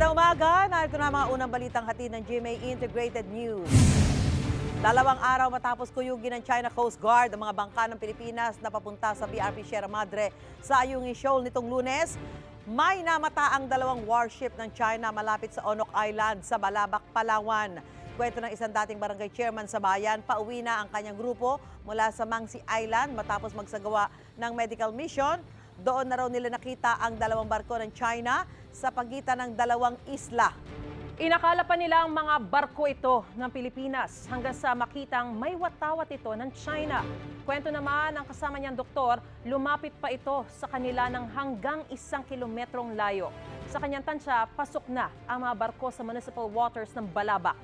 Magandang umaga. Narito na mga unang balitang hatid ng GMA Integrated News. Dalawang araw matapos kuyugin ng China Coast Guard ang mga bangka ng Pilipinas na papunta sa BRP Sierra Madre sa Ayungin Shoal nitong lunes, may namata ang dalawang warship ng China malapit sa Onok Island sa Balabac, Palawan. Kwento ng isang dating barangay chairman sa bayan, pauwi na ang kanyang grupo mula sa Mangsi Island matapos magsagawa ng medical mission. Doon na raw nila nakita ang dalawang barko ng China sa pagitan ng dalawang isla. Inakala pa nila ang mga barko ito ng Pilipinas hanggang sa makitang may watawat ito ng China. Kwento naman ng kasama niyang doktor, lumapit pa ito sa kanila ng hanggang isang kilometrong layo. Sa kanyang tansya, pasok na ang mga barko sa municipal waters ng Balabac.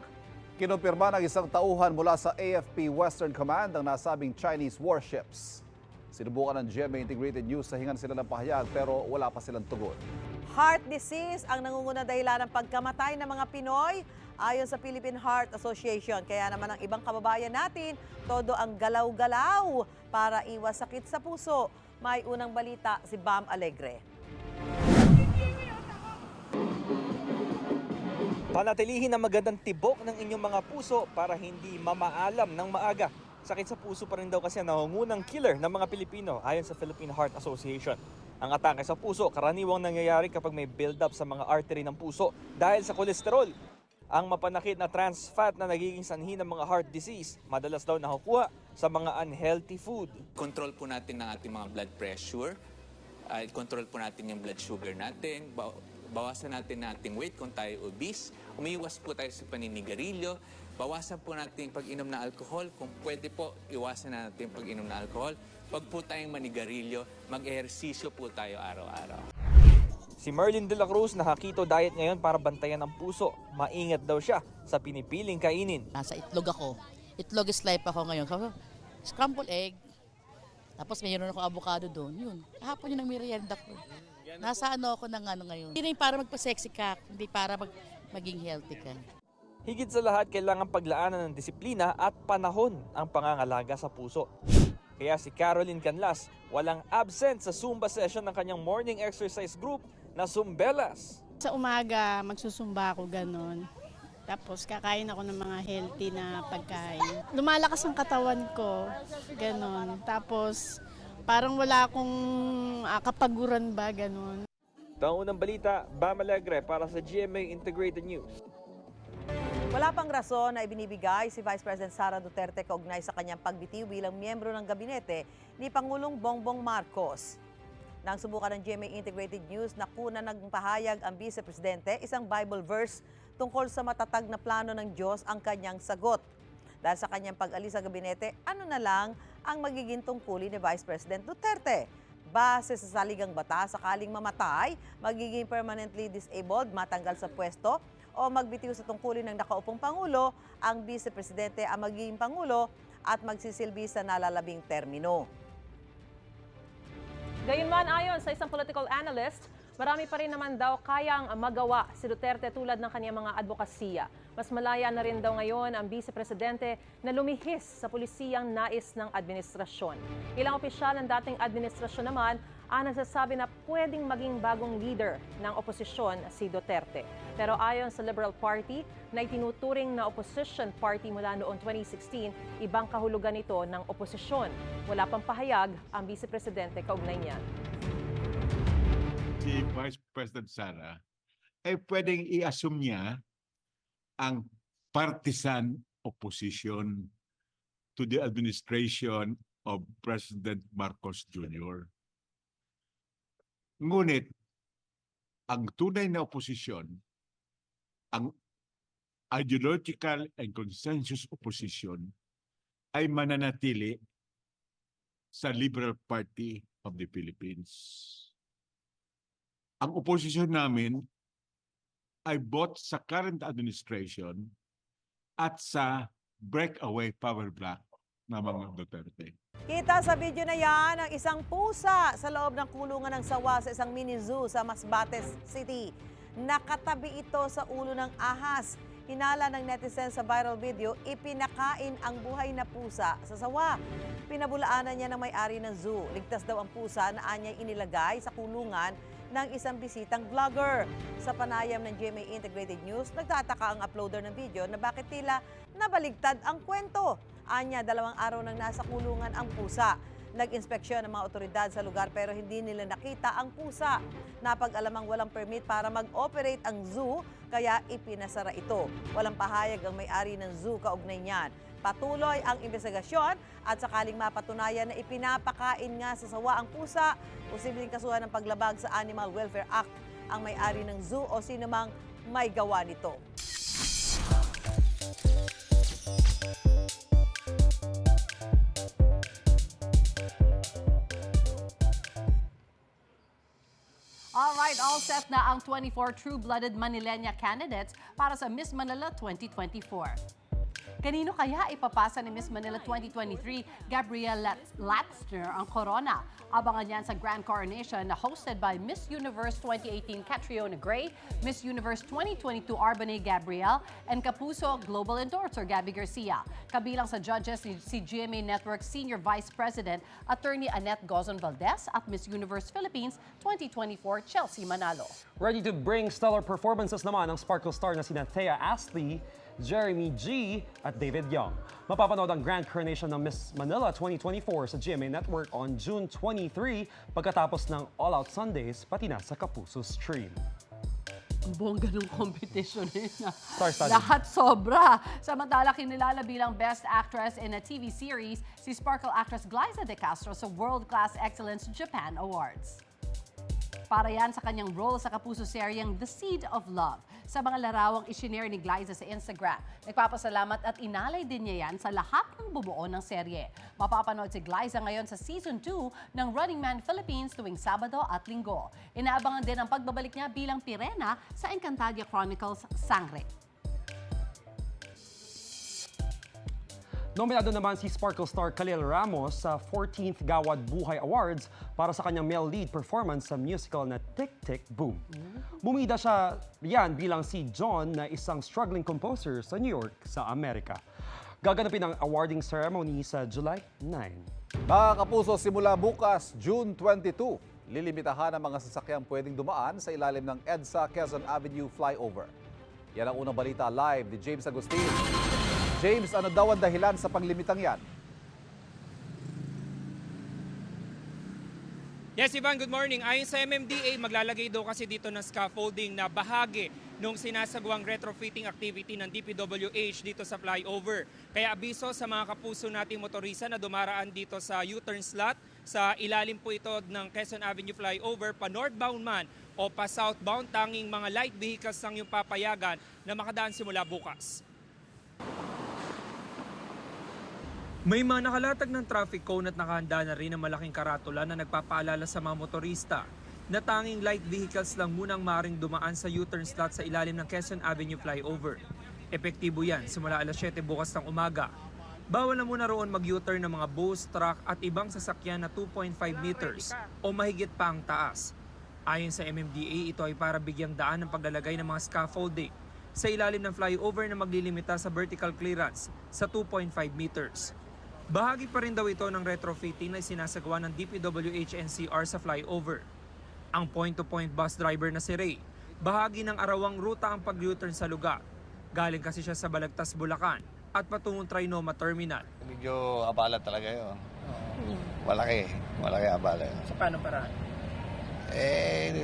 Kinumpirma ng isang tauhan mula sa AFP Western Command ang nasabing Chinese warships. Sinubukan ng GMA Integrated News sa hingan sila ng pahayag pero wala pa silang tugon. Heart disease ang nangungunang dahilan ng pagkamatay ng mga Pinoy ayon sa Philippine Heart Association. Kaya naman ang ibang kababayan natin, todo ang galaw-galaw para iwas sakit sa puso. May unang balita si Bam Alegre. Panatilihin ang magandang tibok ng inyong mga puso para hindi mamaalam ng maaga. Sakit sa puso pa rin daw kasi ang nangungunang killer ng mga Pilipino ayon sa Philippine Heart Association. Ang atake sa puso karaniwang nangyayari kapag may build-up sa mga artery ng puso dahil sa kolesterol. Ang mapanakit na trans fat na nagiging sanhi ng mga heart disease, madalas daw nakukuha sa mga unhealthy food. control po natin ang ating mga blood pressure, uh, control po natin yung blood sugar natin, ba- bawasan natin na ating weight kung tayo obese, umiiwas po tayo sa paninigarilyo, bawasan po natin pag-inom ng alcohol, kung pwede po, iwasan natin yung pag-inom ng alcohol. Pag po tayong manigarilyo, mag-ehersisyo po tayo araw-araw. Si Merlin De La Cruz nakakito diet ngayon para bantayan ang puso. Maingat daw siya sa pinipiling kainin. Nasa itlog ako. Itlog is life ako ngayon. Scrambled egg. Tapos mayroon ako avocado doon. Yun. Kahapon yun ang merienda ko. Nasa ano ako ng ano ngayon. Hindi para magpa-sexy ka, hindi para mag maging healthy ka. Higit sa lahat, kailangan paglaanan ng disiplina at panahon ang pangangalaga sa puso. Kaya si Caroline Canlas, walang absent sa Zumba session ng kanyang morning exercise group na Zumbelas. Sa umaga, magsusumba ako ganon. Tapos kakain ako ng mga healthy na pagkain. Lumalakas ang katawan ko, ganon. Tapos parang wala akong ah, kapaguran ba, ganon. Ito ang unang balita, Bam Alegre para sa GMA Integrated News. Wala pang rason na ibinibigay si Vice President Sara Duterte kaugnay sa kanyang pagbitiw bilang miyembro ng gabinete ni Pangulong Bongbong Marcos. Nang subukan ng GMA Integrated News na kuna nagpahayag ang Vice Presidente, isang Bible verse tungkol sa matatag na plano ng Diyos ang kanyang sagot. Dahil sa kanyang pag-alis sa gabinete, ano na lang ang magiging tungkulin ni Vice President Duterte? Base sa saligang batas, sakaling mamatay, magiging permanently disabled, matanggal sa pwesto, o magbitiw sa tungkulin ng nakaupong Pangulo, ang Vice Presidente ang magiging Pangulo at magsisilbi sa nalalabing termino. Gayunman ayon sa isang political analyst, marami pa rin naman daw kayang magawa si Duterte tulad ng kanyang mga advokasya. Mas malaya na rin daw ngayon ang Vice Presidente na lumihis sa pulisiyang nais ng administrasyon. Ilang opisyal ng dating administrasyon naman ang nagsasabi na pwedeng maging bagong leader ng oposisyon si Duterte. Pero ayon sa Liberal Party na itinuturing na opposition party mula noong 2016, ibang kahulugan nito ng oposisyon. Wala pang pahayag ang Vice Presidente kaugnay niyan. si Vice President Sara, eh pwedeng i-assume niya ang partisan opposition to the administration of President Marcos Jr. Ngunit, ang tunay na opposition, ang ideological and consensus opposition ay mananatili sa Liberal Party of the Philippines. Ang opposition namin ay both sa current administration at sa breakaway power block ng mga Duterte. Kita sa video na yan ang isang pusa sa loob ng kulungan ng sawa sa isang mini zoo sa Masbates City. Nakatabi ito sa ulo ng ahas. Hinala ng netizen sa viral video, ipinakain ang buhay na pusa sa sawa. Pinabulaanan niya ng may-ari ng zoo. Ligtas daw ang pusa na anyay inilagay sa kulungan ng isang bisitang vlogger. Sa panayam ng GMA Integrated News, nagtataka ang uploader ng video na bakit tila nabaligtad ang kwento. Anya, dalawang araw nang nasa kulungan ang pusa. Nag-inspeksyon ng mga otoridad sa lugar pero hindi nila nakita ang pusa. Napag-alamang walang permit para mag-operate ang zoo kaya ipinasara ito. Walang pahayag ang may-ari ng zoo kaugnay niyan. Patuloy ang investigasyon at sakaling mapatunayan na ipinapakain nga sa sawa ang pusa, posibleng kasuhan ng paglabag sa Animal Welfare Act ang may-ari ng zoo o sino mang may gawa nito. Alright, all set na ang 24 true-blooded Manilena candidates para sa Miss Manila 2024. Kanino kaya ipapasa ni Miss Manila 2023 Gabrielle Lat- Latzner ang corona? Abangan yan sa Grand Coronation na hosted by Miss Universe 2018 Catriona Gray, Miss Universe 2022 Arbonay Gabrielle, and Kapuso Global Endorser Gabby Garcia. Kabilang sa judges si, si GMA Network Senior Vice President Attorney Annette Gozon Valdez at Miss Universe Philippines 2024 Chelsea Manalo. Ready to bring stellar performances naman ang Sparkle Star na sina Thea Astley, Jeremy G. at David Young. Mapapanood ang Grand Coronation ng Miss Manila 2024 sa GMA Network on June 23 pagkatapos ng All Out Sundays pati na sa Kapuso stream. Ang bongga ng competition eh. Lahat sobra. Samantala, kinilala bilang Best Actress in a TV Series si Sparkle actress Glyza De Castro sa World Class Excellence Japan Awards. Para yan sa kanyang role sa kapuso seryeng The Seed of Love. Sa mga larawang isinare ni Glyza sa Instagram, nagpapasalamat at inalay din niya yan sa lahat ng bumuo ng serye. Mapapanood si Glyza ngayon sa Season 2 ng Running Man Philippines tuwing Sabado at Linggo. Inaabangan din ang pagbabalik niya bilang Pirena sa Encantadia Chronicles Sangre. Nominado naman si Sparkle star Khalil Ramos sa 14th Gawad Buhay Awards para sa kanyang male lead performance sa musical na Tick Tick Boom. Bumida siya yan bilang si John na isang struggling composer sa New York sa Amerika. Gaganapin ang awarding ceremony sa July 9. Mga kapuso, simula bukas, June 22, lilimitahan ang mga sasakyang pwedeng dumaan sa ilalim ng EDSA Quezon Avenue flyover. Yan ang unang balita live ni James Agustin. James, ano daw ang dahilan sa paglimitang yan? Yes, Ivan, good morning. Ayon sa MMDA, maglalagay daw kasi dito ng scaffolding na bahagi nung sinasagawang retrofitting activity ng DPWH dito sa flyover. Kaya abiso sa mga kapuso nating motorista na dumaraan dito sa U-turn slot, sa ilalim po ito ng Quezon Avenue flyover, pa northbound man o pa southbound, tanging mga light vehicles ang yung papayagan na makadaan simula bukas. May mga nakalatag ng traffic cone at nakahanda na rin ang malaking karatula na nagpapaalala sa mga motorista na tanging light vehicles lang munang maring dumaan sa U-turn slot sa ilalim ng Quezon Avenue flyover. Epektibo yan simula alas 7 bukas ng umaga. Bawal na muna roon mag-U-turn ng mga bus, truck at ibang sasakyan na 2.5 meters o mahigit pa ang taas. Ayon sa MMDA, ito ay para bigyang daan ng paglalagay ng mga scaffolding sa ilalim ng flyover na maglilimita sa vertical clearance sa 2.5 meters. Bahagi pa rin daw ito ng retrofitting na sinasagawa ng DPWH NCR sa flyover. Ang point-to-point bus driver na si Ray, bahagi ng arawang ruta ang pag-U-turn sa lugar. Galing kasi siya sa Balagtas, Bulacan at patungong Trinoma Terminal. Medyo abala talaga yun. Malaki. Malaki abala yun. Sa paano paraan? Eh,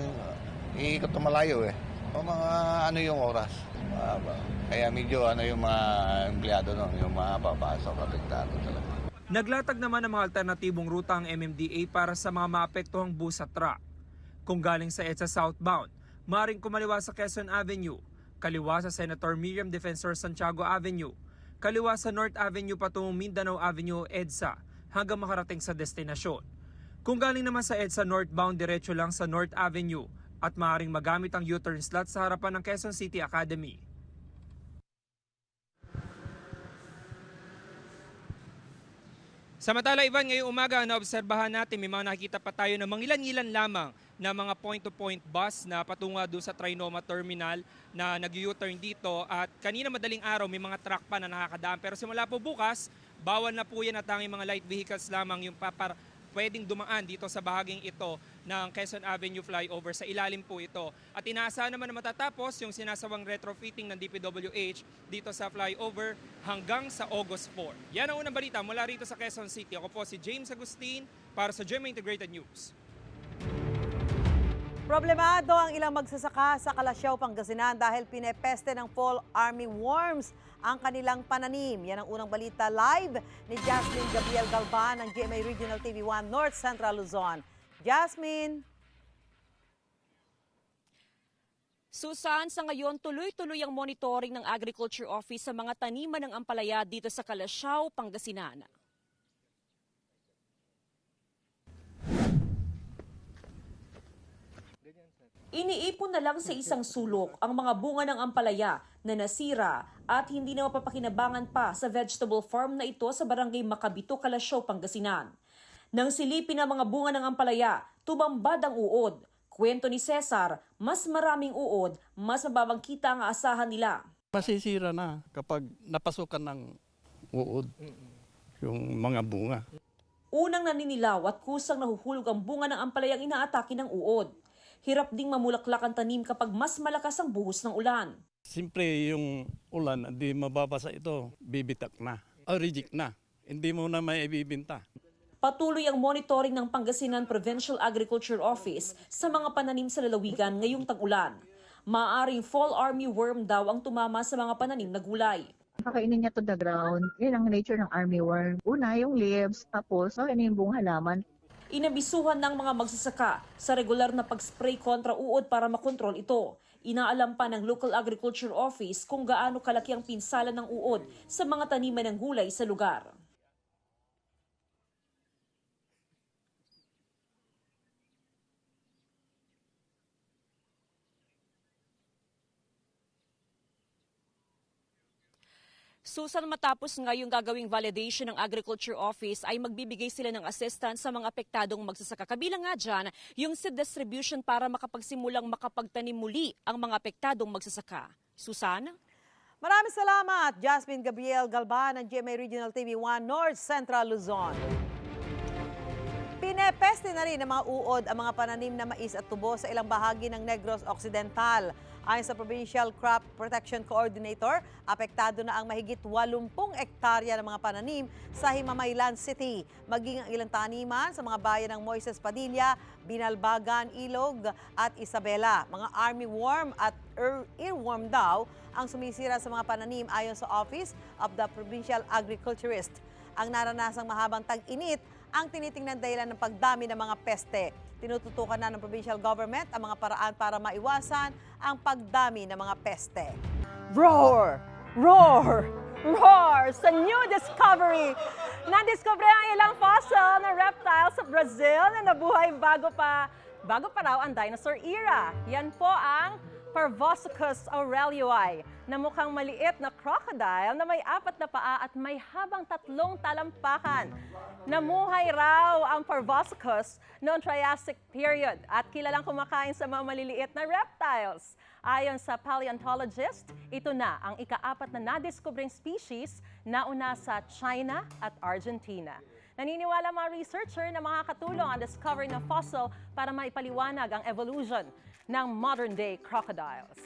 iikot na malayo eh. O mga ano yung oras. Mahaba. Kaya medyo ano yung mga empleyado nun, yung mga papasok, apektado talaga. Naglatag naman ng mga alternatibong ruta ang MMDA para sa mga maapektuhang bus at truck. Kung galing sa EDSA southbound, maring kumaliwa sa Quezon Avenue, kaliwa sa Senator Miriam Defensor Santiago Avenue, kaliwa sa North Avenue patungong Mindanao Avenue EDSA hanggang makarating sa destinasyon. Kung galing naman sa EDSA northbound, diretso lang sa North Avenue at maaaring magamit ang U-turn slot sa harapan ng Quezon City Academy. Samantala, Ivan, ngayong umaga, naobserbahan natin, may mga nakikita pa tayo na mangilan-ilan lamang na mga point-to-point bus na patunga doon sa Trinoma Terminal na nag-U-turn dito. At kanina madaling araw, may mga truck pa na nakakadaan. Pero simula po bukas, bawal na po yan at tanging mga light vehicles lamang yung papar pwedeng dumaan dito sa bahaging ito ng Quezon Avenue flyover. Sa ilalim po ito. At inaasahan naman na matatapos yung sinasawang retrofitting ng DPWH dito sa flyover hanggang sa August 4. Yan ang unang balita mula rito sa Quezon City. Ako po si James Agustin para sa GMA Integrated News. Problemado ang ilang magsasaka sa Kalasyaw, Pangasinan dahil pinepeste ng fall army worms ang kanilang pananim. Yan ang unang balita live ni Jasmine Gabriel Galban ng GMA Regional TV 1 North Central Luzon. Jasmine! Susan, sa ngayon tuloy-tuloy ang monitoring ng Agriculture Office sa mga taniman ng ampalaya dito sa Kalasyaw, Pangasinan. Iniipon na lang sa isang sulok ang mga bunga ng ampalaya na nasira at hindi na mapapakinabangan pa sa vegetable farm na ito sa barangay Makabito, Kalasyaw, Pangasinan. Nang silipin ang mga bunga ng ampalaya, tumambad ang uod. Kwento ni Cesar, mas maraming uod, mas mababang kita ang aasahan nila. Masisira na kapag napasukan ng uod yung mga bunga. Unang naninilaw at kusang nahuhulog ang bunga ng ampalayang inaatake ng uod. Hirap ding mamulaklak ang tanim kapag mas malakas ang buhos ng ulan. Siyempre yung ulan, hindi mababasa ito, bibitak na, o reject na. Hindi mo na may ibibinta. Patuloy ang monitoring ng Pangasinan Provincial Agriculture Office sa mga pananim sa lalawigan ngayong tag-ulan. Maaring fall army worm daw ang tumama sa mga pananim na gulay. Kakainin niya to the ground. Yan ang nature ng armyworm. Una, yung leaves, tapos kakainin yung buong halaman. Inabisuhan ng mga magsasaka sa regular na pag-spray kontra uod para makontrol ito. Inaalam pa ng Local Agriculture Office kung gaano kalaki ang pinsala ng uod sa mga taniman ng gulay sa lugar. Susan, matapos ngayong gagawing validation ng Agriculture Office ay magbibigay sila ng assistance sa mga apektadong magsasaka. Kabilang nga dyan, yung seed distribution para makapagsimulang makapagtanim muli ang mga apektadong magsasaka. Susan? Maraming salamat, Jasmine Gabriel Galban ng GMA Regional TV 1 North Central Luzon. Pinepeste na rin ng mga uod ang mga pananim na mais at tubo sa ilang bahagi ng Negros Occidental. Ayon sa Provincial Crop Protection Coordinator, apektado na ang mahigit 80 ektarya ng mga pananim sa Himamaylan City. Maging ang ilang taniman sa mga bayan ng Moises Padilla, Binalbagan, Ilog at Isabela. Mga army worm at ear- earworm daw ang sumisira sa mga pananim ayon sa Office of the Provincial Agriculturist. Ang naranasang mahabang tag-init ang tinitingnan dahilan ng pagdami ng mga peste. Tinututukan na ng provincial government ang mga paraan para maiwasan ang pagdami ng mga peste. Roar! Roar! Roar! Sa new discovery! Nadiscover ang ilang fossil na reptile sa Brazil na nabuhay bago pa bago pa raw ang dinosaur era. Yan po ang Parvosicus aurelioi na mukhang maliit na crocodile na may apat na paa at may habang tatlong talampakan. Namuhay raw ang Parvosicus noong Triassic period at kilalang kumakain sa mga maliliit na reptiles. Ayon sa paleontologist, ito na ang ikaapat na nadiskubring species na una sa China at Argentina. Naniniwala mga researcher na makakatulong ang discovery ng fossil para maipaliwanag ang evolution ng modern-day crocodiles.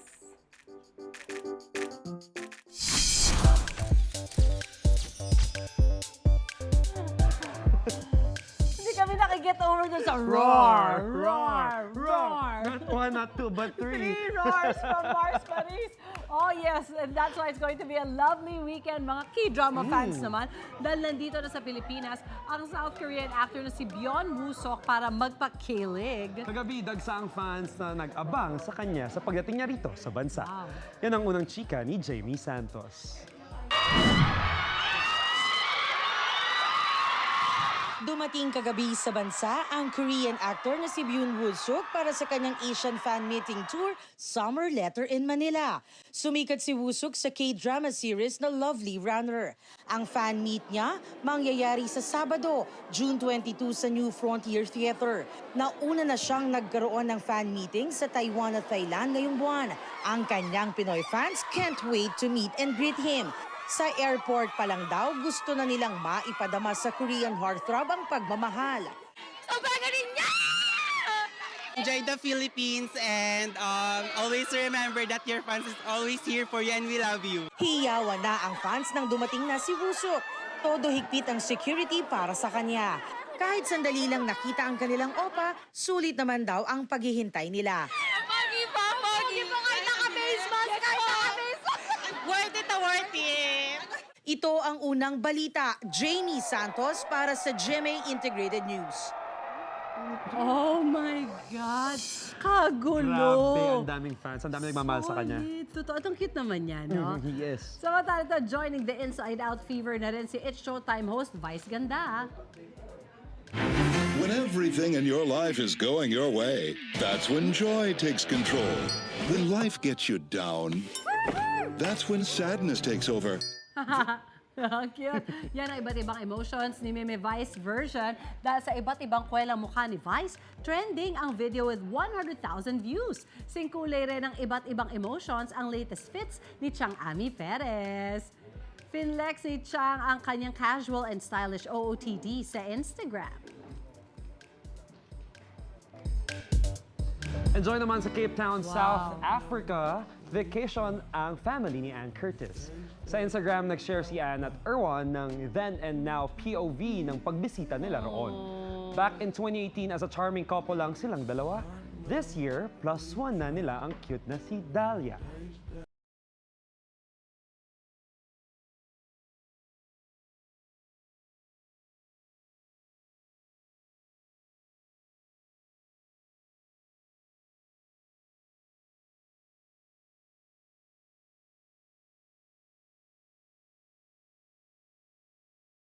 Hindi kami nakiget over dun sa roar, roar, roar. Not one, not two, but three. Three roars from Mars Paris. Oh yes, and that's why it's going to be a lovely weekend, mga K-drama fans naman. Dahil nandito na sa Pilipinas, ang South Korean actor na si Byeon Woo-sok para magpakilig. Kagabi, dagsaang fans na nag-abang sa kanya sa pagdating niya rito sa bansa. Yan ang unang chika ni Jamie Santos. Dumating kagabi sa bansa ang Korean actor na si Byun Woo-suk para sa kanyang Asian fan meeting tour Summer Letter in Manila. Sumikat si Woo-suk sa K-drama series na Lovely Runner. Ang fan meet niya mangyayari sa Sabado, June 22 sa New Frontier Theater. Nauna na siyang nagkaroon ng fan meeting sa Taiwan at Thailand ngayong buwan. Ang kanyang Pinoy fans can't wait to meet and greet him. Sa airport pa lang daw, gusto na nilang maipadama sa Korean heartthrob ang pagmamahal. Sobrang galing niya! Enjoy the Philippines and um, always remember that your fans is always here for you and we love you. Hiyawan na ang fans nang dumating na si Wusok. Todo higpit ang security para sa kanya. Kahit sandali lang nakita ang kanilang opa, sulit naman daw ang paghihintay nila. Ito ang unang balita. Jamie Santos para sa GMA Integrated News. Oh my God! Kagulo! Grabe, ang daming fans. Ang daming nagmamahal sa kanya. Solid. Totoo. Ang cute naman niya, no? yes. So, to joining the Inside Out fever na rin si It's Showtime host Vice Ganda. When everything in your life is going your way, that's when joy takes control. When life gets you down, that's when sadness takes over. Cute. Yan ang iba't ibang emotions ni Meme Vice version dahil sa iba't ibang kwelang mukha ni Vice, trending ang video with 100,000 views. Singkulay rin ng iba't ibang emotions ang latest fits ni Chang Ami Perez. Finlex ni Chang ang kanyang casual and stylish OOTD sa Instagram. Enjoy naman sa Cape Town, South Africa, vacation ang family ni Ann Curtis. Sa Instagram, nag-share si Ann at Erwan ng then and now POV ng pagbisita nila roon. Back in 2018, as a charming couple lang silang dalawa. This year, plus one na nila ang cute na si Dahlia.